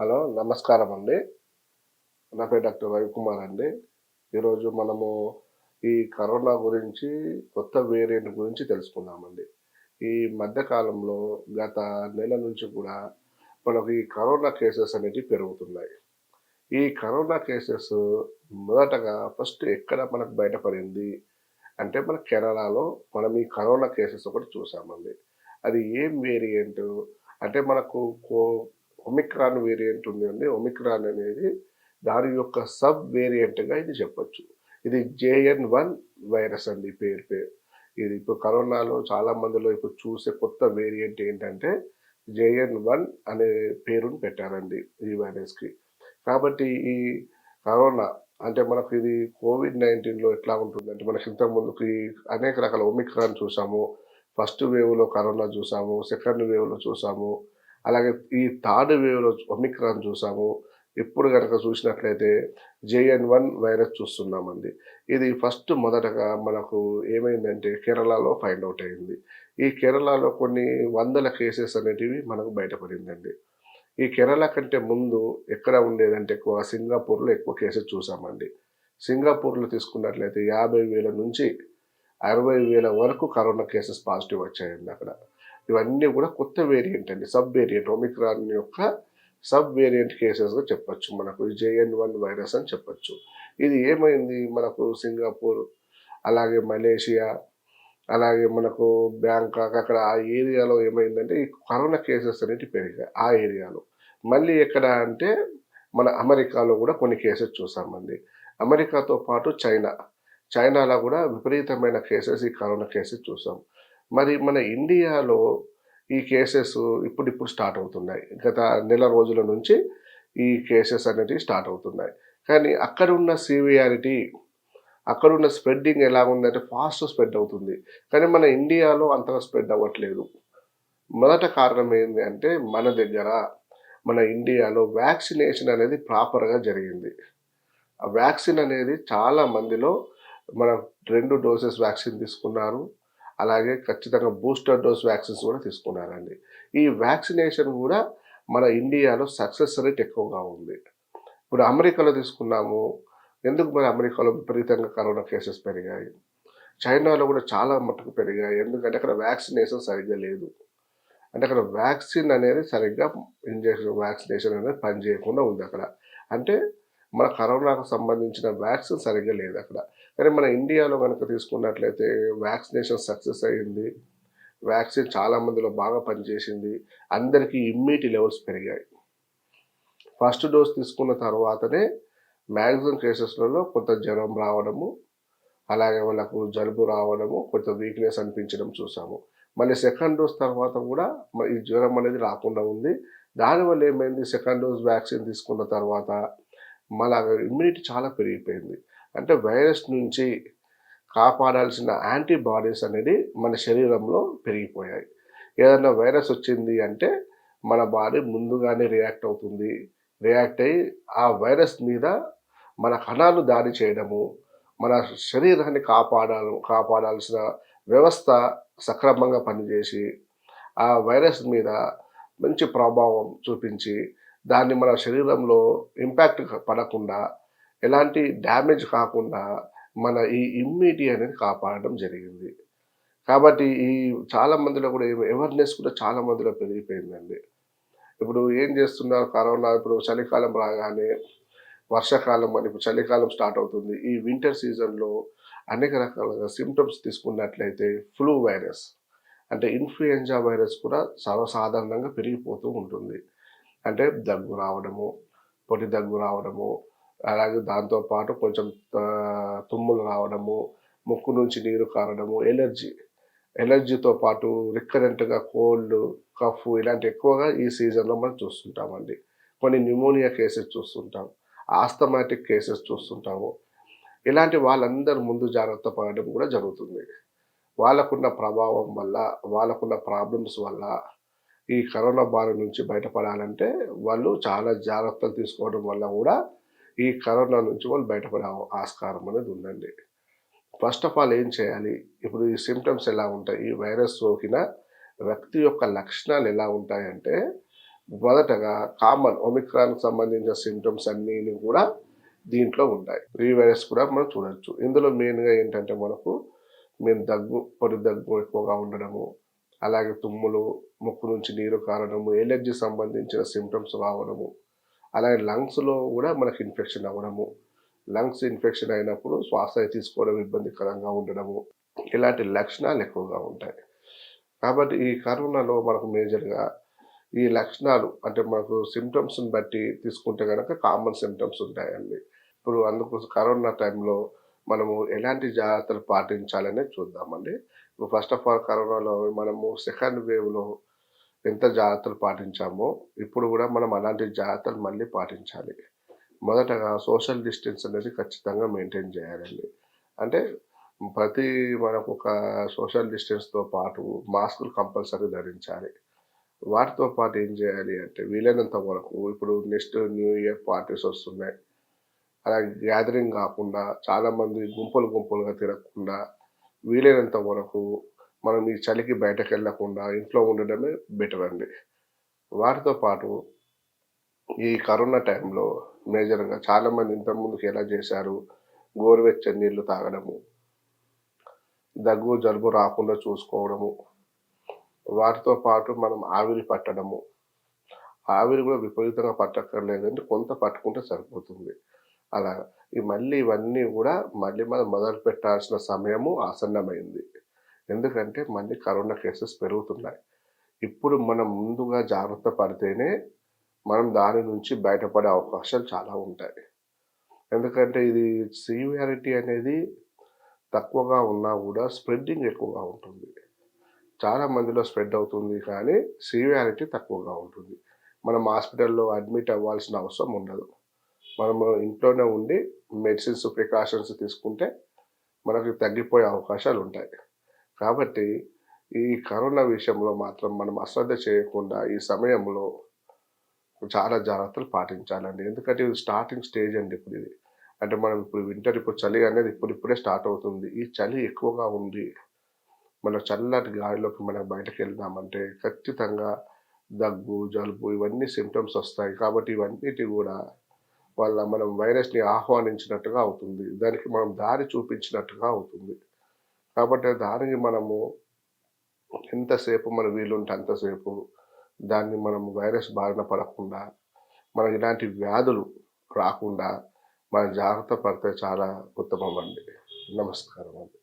Hello నమస్కారం అండి నా పేరు డాక్టర్ రవికుమార్ అండి. ఈరోజు మనము ఈ కరోనా గురించి కొత్త వేరియంట్ గురించి తెలుసుకుందామండి. ఈ మధ్యకాలంలో గత నెల నుంచి కూడా మనకు ఈ కరోనా కేసెస్ అనేవి పెరుగుతున్నాయి. ఈ కరోనా కేసెస్ మొదటగా ఫస్ట్ ఎక్కడ మనకు బయటపడింది అంటే మన కేరళలో మనం ఈ కరోనా కేసెస్ ఒకటి చూసామండి. అది ఏం వేరియంట్? అంటే మనకు కో ఒమిక్రాన్ వేరియంట్ ఉందండి ఒమిక్రాన్ అనేది దాని యొక్క సబ్ వేరియంట్గా ఇది చెప్పొచ్చు. ఇది జేఎన్ వన్ వైరస్ అండి పేరు పేరు. ఇది ఇప్పుడు కరోనాలో చాలా మందిలో ఇప్పుడు చూసే కొత్త వేరియంట్ ఏంటంటే జేఎన్ వన్ అనే పేరుని పెట్టారండి ఈ వైరస్కి కాబట్టి ఈ కరోనా అంటే మనకు ఇది కోవిడ్ నైన్టీన్లో ఎట్లా ఉంటుందంటే మనకి ఇంతకు ముందుకి అనేక రకాల ఒమిక్రాన్ చూసాము. ఫస్ట్ వేవ్లో కరోనా చూసాము. సెకండ్ వేవ్లో చూసాము. అలాగే ఈ థర్డ్ వేవ్లో ఒమిక్రాన్ చూసాము. ఇప్పుడు కనుక చూసినట్లయితే జేఎన్ వన్ వైరస్ చూస్తున్నామండి. ఇది ఫస్ట్ మొదటగా మనకు ఏమైందంటే కేరళలో ఫైండ్ అవుట్ అయింది. ఈ కేరళలో కొన్ని వందల కేసెస్ అనేటివి మనకు బయటపడిందండి. ఈ కేరళ కంటే ముందు ఎక్కడ ఉండేదంటే ఎక్కువ సింగపూర్లో ఎక్కువ కేసెస్ చూసామండి. సింగపూర్లో తీసుకున్నట్లయితే యాభై వేల నుంచి అరవై వేల వరకు కరోనా కేసెస్ పాజిటివ్ వచ్చాయండి అక్కడ. ఇవన్నీ కూడా కొత్త వేరియంట్ అండి. సబ్ వేరియంట్ ఒమిక్రాన్ యొక్క సబ్ వేరియంట్ కేసెస్గా చెప్పచ్చు మనకు. జేఎన్ వన్ వైరస్ అని చెప్పొచ్చు. ఇది ఏమైంది? మనకు సింగపూర్ అలాగే మలేషియా అలాగే మనకు బ్యాంకాక్ అక్కడ ఆ ఏరియాలో ఏమైందంటే ఈ కరోనా కేసెస్ అనేవి పెరిగాయి ఆ ఏరియాలో. మళ్ళీ ఎక్కడ అంటే మన అమెరికాలో కూడా కొన్ని కేసెస్ చూసామండి. అమెరికాతో పాటు చైనా. చైనాలో కూడా విపరీతమైన కేసెస్ ఈ కరోనా కేసెస్ చూసాం. మరి మన ఇండియాలో ఈ కేసెస్ ఇప్పుడిప్పుడు స్టార్ట్ అవుతున్నాయి. గత నెల రోజుల నుంచి ఈ కేసెస్ అనేటివి స్టార్ట్ అవుతున్నాయి. కానీ అక్కడ ఉన్న సివియారిటీ అక్కడ ఉన్న స్ప్రెడ్డింగ్ ఎలా ఉందంటే ఫాస్ట్ స్ప్రెడ్ అవుతుంది. కానీ మన ఇండియాలో అంతగా స్ప్రెడ్ అవ్వట్లేదు. మొదట కారణం ఏంటి అంటే మన దగ్గర మన ఇండియాలో వ్యాక్సినేషన్ అనేది ప్రాపర్గా జరిగింది. ఆ వ్యాక్సిన్ అనేది చాలా మందిలో మన రెండు డోసెస్ వ్యాక్సిన్ తీసుకున్నారు. అలాగే ఖచ్చితంగా బూస్టర్ డోస్ వ్యాక్సిన్స్ కూడా తీసుకున్నారండి. ఈ వ్యాక్సినేషన్ కూడా మన ఇండియాలో సక్సెస్ రేట్ ఎక్కువగా ఉంది. ఇప్పుడు అమెరికాలో తీసుకున్నాము. ఎందుకు మరి అమెరికాలో విపరీతంగా కరోనా కేసెస్ పెరిగాయి? చైనాలో కూడా చాలా మట్టుకు పెరిగాయి. ఎందుకంటే అక్కడ వ్యాక్సినేషన్ సరిగ్గా లేదు. అంటే అక్కడ వ్యాక్సిన్ అనేది సరిగ్గా ఇంజెక్షన్ వ్యాక్సినేషన్ అనేది పనిచేయకుండా ఉంది అక్కడ. అంటే మన కరోనాకు సంబంధించిన వ్యాక్సిన్ సరిగ్గా లేదు అక్కడ. కానీ మన ఇండియాలో కనుక తీసుకున్నట్లయితే వ్యాక్సినేషన్ సక్సెస్ అయ్యింది. వ్యాక్సిన్ చాలా మందిలో బాగా పనిచేసింది. అందరికీ ఇమ్యూనిటీ లెవెల్స్ పెరిగాయి. ఫస్ట్ డోస్ తీసుకున్న తర్వాతనే మ్యాక్సిమం కేసెస్లలో కొంత జ్వరం రావడము అలాగే వాళ్ళకు జలుబు రావడము కొంత వీక్నెస్ అనిపించడం చూసాము. మళ్ళీ సెకండ్ డోస్ తర్వాత కూడా ఈ జ్వరం అనేది రాకుండా ఉంది. దానివల్ల ఏమైంది? సెకండ్ డోస్ వ్యాక్సిన్ తీసుకున్న తర్వాత మళ్ళీ ఇమ్యూనిటీ చాలా పెరిగిపోయింది. అంటే వైరస్ నుంచి కాపాడాల్సిన యాంటీబాడీస్ అనేది మన శరీరంలో పెరిగిపోయాయి. ఏదైనా వైరస్ వచ్చింది అంటే మన బాడీ ముందుగానే రియాక్ట్ అవుతుంది. రియాక్ట్ అయ్యి ఆ వైరస్ మీద మన కణాలు దాడి చేయడము మన శరీరాన్ని కాపాడాలి కాపాడాల్సిన వ్యవస్థ సక్రమంగా పనిచేసి ఆ వైరస్ మీద మంచి ప్రభావం చూపించి దాన్ని మన శరీరంలో ఇంపాక్ట్ పడకుండా ఎలాంటి డ్యామేజ్ కాకుండా మన ఈ ఇమ్యూనిటీ అనేది కాపాడడం జరిగింది. కాబట్టి ఈ చాలా మందిలో కూడా అవేర్నెస్ కూడా చాలా మందిలో పెరిగిపోయిందండి. ఇప్పుడు ఏం చేస్తున్నారు? కరోనా ఇప్పుడు చలికాలం రాగానే వర్షాకాలం అని ఇప్పుడు చలికాలం స్టార్ట్ అవుతుంది. ఈ వింటర్ సీజన్లో అనేక రకాలుగా సిమ్టమ్స్ తీసుకున్నట్లయితే ఫ్లూ వైరస్ అంటే ఇన్ఫ్లుయెంజా వైరస్ కూడా సర్వసాధారణంగా పెరిగిపోతూ ఉంటుంది. అంటే దగ్గు రావడము పొడి దగ్గు రావడము అలాగే దాంతోపాటు కొంచెం తుమ్ములు రావడము ముక్కు నుంచి నీరు కారడము ఎలర్జీ ఎలర్జీతో పాటు రికరెంట్గా కోల్డ్ కఫ్ ఇలాంటి ఎక్కువగా ఈ సీజన్లో మనం చూస్తుంటామండి. కొన్ని న్యూమోనియా కేసెస్ చూస్తుంటాం ఆస్థమాటిక్ కేసెస్ చూస్తుంటాము. ఇలాంటి వాళ్ళందరూ ముందు జాగ్రత్త పడడం కూడా జరుగుతుంది. వాళ్ళకున్న ప్రభావం వల్ల వాళ్ళకున్న ప్రాబ్లమ్స్ వల్ల ఈ కరోనా బారి నుంచి బయటపడాలంటే వాళ్ళు చాలా జాగ్రత్తలు తీసుకోవడం వల్ల కూడా ఈ కరోనా నుంచి వాళ్ళు బయటపడే ఆస్కారం అనేది ఉందండి. ఫస్ట్ ఆఫ్ ఆల్ ఏం చేయాలి? ఇప్పుడు ఈ సిమ్టమ్స్ ఎలా ఉంటాయి? ఈ వైరస్ సోకిన వ్యక్తి యొక్క లక్షణాలు ఎలా ఉంటాయంటే మొదటగా కామన్ ఒమిక్రాన్కి సంబంధించిన సిమ్టమ్స్ అన్నీ కూడా దీంట్లో ఉంటాయి. ఈ వైరస్ కూడా మనం చూడవచ్చు ఇందులో మెయిన్గా ఏంటంటే మనకు మేము దగ్గు పొడి దగ్గు ఎక్కువగా ఉండడము అలాగే తుమ్ములు ముక్కు నుంచి నీరు కారడము ఎలర్జీ సంబంధించిన సిమ్టమ్స్ రావడము అలాగే లంగ్స్లో కూడా మనకు ఇన్ఫెక్షన్ అవ్వడము లంగ్స్ ఇన్ఫెక్షన్ అయినప్పుడు శ్వాస తీసుకోవడం ఇబ్బందికరంగా ఉండడము ఇలాంటి లక్షణాలు ఎక్కువగా ఉంటాయి. కాబట్టి ఈ కరోనాలో మనకు మేజర్గా ఈ లక్షణాలు అంటే మనకు సిమ్టమ్స్ని బట్టి తీసుకుంటే కనుక కామన్ సిమ్టమ్స్ ఉంటాయండి. ఇప్పుడు అందుకు కరోనా టైంలో మనము ఎలాంటి జాగ్రత్తలు పాటించాలనే చూద్దామండి. ఇప్పుడు ఫస్ట్ ఆఫ్ ఆల్ కరోనాలో మనము సెకండ్ వేవ్లో ఎంత జాగ్రత్తలు పాటించామో ఇప్పుడు కూడా మనం అలాంటి జాగ్రత్తలు మళ్ళీ పాటించాలి. మొదటగా సోషల్ డిస్టెన్స్ అనేది ఖచ్చితంగా మెయింటైన్ చేయాలండి. అంటే ప్రతి మనకు ఒక సోషల్ డిస్టెన్స్తో పాటు మాస్కులు కంపల్సరీ ధరించాలి. వాటితో పాటు ఏం చేయాలి అంటే వీలైనంత వరకు ఇప్పుడు నెక్స్ట్ న్యూ ఇయర్ పార్టీస్ వస్తున్నాయి. అలా గ్యాదరింగ్ కాకుండా చాలామంది గుంపులు గుంపులుగా తిరగకుండా వీలైనంత వరకు మనం ఈ చలికి బయటకు వెళ్ళకుండా ఇంట్లో ఉండడమే బెటర్ అండి. వారితో పాటు ఈ కరోనా టైంలో మేజర్గా చాలామంది ఇంతకుముందుకు ఎలా చేశారు? గోరువెచ్చని నీళ్ళు తాగడము దగ్గు జలుబు రాకుండా చూసుకోవడము వాటితో పాటు మనం ఆవిరి పట్టడము. ఆవిరి కూడా విపరీతంగా పట్టక్కర్లేదంటే కొంత పట్టుకుంటే సరిపోతుంది. అలా ఈ మళ్ళీ ఇవన్నీ కూడా మళ్ళీ మనం మొదలు పెట్టాల్సిన సమయము ఆసన్నమైంది. ఎందుకంటే మళ్ళీ కరోనా కేసెస్ పెరుగుతున్నాయి. ఇప్పుడు మనం ముందుగా జాగ్రత్త పడితేనే మనం దాని నుంచి బయటపడే అవకాశాలు చాలా ఉంటాయి. ఎందుకంటే ఇది సివియారిటీ అనేది తక్కువగా ఉన్నా కూడా స్ప్రెడ్డింగ్ ఎక్కువగా ఉంటుంది. చాలా మందిలో స్ప్రెడ్ అవుతుంది కానీ సివియారిటీ తక్కువగా ఉంటుంది. మనం హాస్పిటల్లో అడ్మిట్ అవ్వాల్సిన అవసరం ఉండదు. మనము ఇంట్లోనే ఉండి మెడిసిన్స్ ప్రికాషన్స్ తీసుకుంటే మనకి తగ్గిపోయే అవకాశాలు ఉంటాయి. కాబట్టి ఈ కరోనా విషయంలో మాత్రం మనం అశ్రద్ధ చేయకుండా ఈ సమయంలో చాలా జాగ్రత్తలు పాటించాలండి. ఎందుకంటే ఇది స్టార్టింగ్ స్టేజ్ అండి ఇప్పుడు ఇది. అంటే మనం ఇప్పుడు వింటర్ ఇప్పుడు చలి అనేది ఇప్పుడు ఇప్పుడే స్టార్ట్ అవుతుంది. ఈ చలి ఎక్కువగా ఉంది. మన చల్లటి గాలిలోకి మనం బయటకు వెళ్దామంటే ఖచ్చితంగా దగ్గు జలుబు ఇవన్నీ సిమ్టమ్స్ వస్తాయి. కాబట్టి ఇవన్నిటి కూడా వాళ్ళ మనం వైరస్ని ఆహ్వానించినట్టుగా అవుతుంది. దానికి మనం దారి చూపించినట్టుగా అవుతుంది. కాబట్టి దానికి మనము ఎంతసేపు మన వీలుంటే అంతసేపు దాన్ని మనం వైరస్ బారిన పడకుండా మనకి ఇలాంటి వ్యాధులు రాకుండా మనం జాగ్రత్త పడితే చాలా ఉత్తమం అండి. నమస్కారం అండి.